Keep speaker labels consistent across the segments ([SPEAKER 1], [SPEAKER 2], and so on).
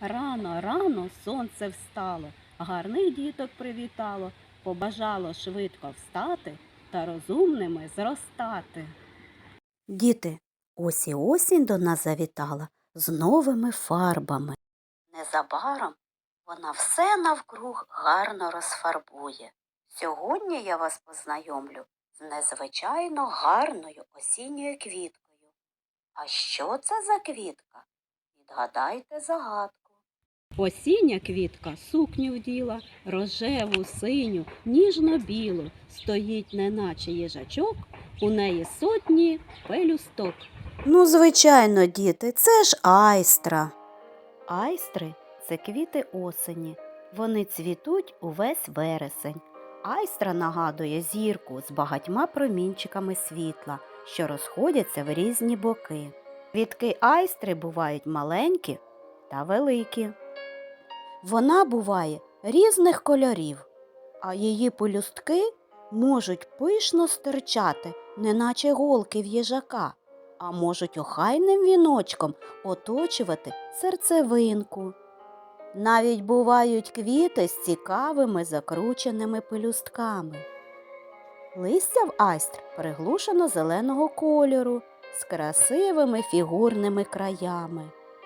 [SPEAKER 1] Рано, рано сонце встало, гарних діток привітало, побажало швидко встати та розумними зростати. Діти, ось і осінь до нас завітала з новими фарбами. Незабаром вона все навкруг гарно розфарбує. Сьогодні я вас познайомлю з незвичайно гарною осінньою квіткою. А що це за квітка? Відгадайте загадку. Осіння квітка сукню вділа, рожеву, синю, ніжно-білу, стоїть неначе їжачок, у неї сотні пелюсток. Ну, звичайно, діти, це ж айстра. Айстри це квіти осені. Вони цвітуть увесь вересень. Айстра нагадує зірку з багатьма промінчиками світла, що розходяться в різні боки. Квітки айстри бувають маленькі та великі. Вона буває різних кольорів, а її пелюстки можуть пишно стирчати, неначе голки в їжака, а можуть охайним віночком оточувати серцевинку. Навіть бувають квіти з цікавими закрученими пелюстками. Листя в айстр приглушено зеленого кольору з красивими фігурними краями.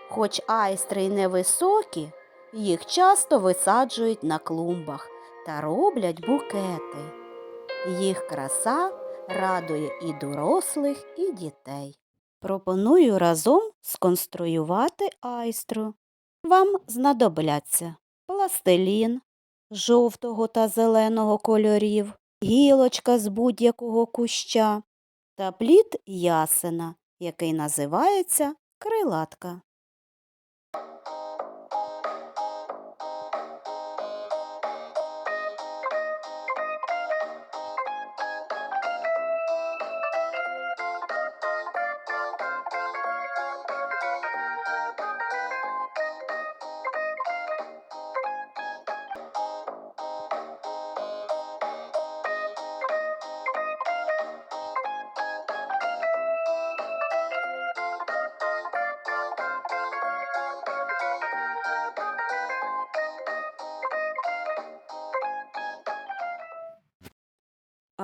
[SPEAKER 1] Хоч айстри й невисокі, їх часто висаджують на клумбах та роблять букети. Їх краса радує і дорослих, і дітей. Пропоную разом сконструювати айстру. Вам знадобляться пластилін жовтого та зеленого кольорів, гілочка з будь-якого куща та плід ясена, який називається крилатка.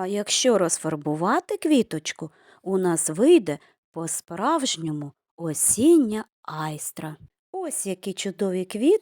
[SPEAKER 1] А якщо розфарбувати квіточку, у нас вийде по-справжньому осіння айстра. Ось які чудові квіти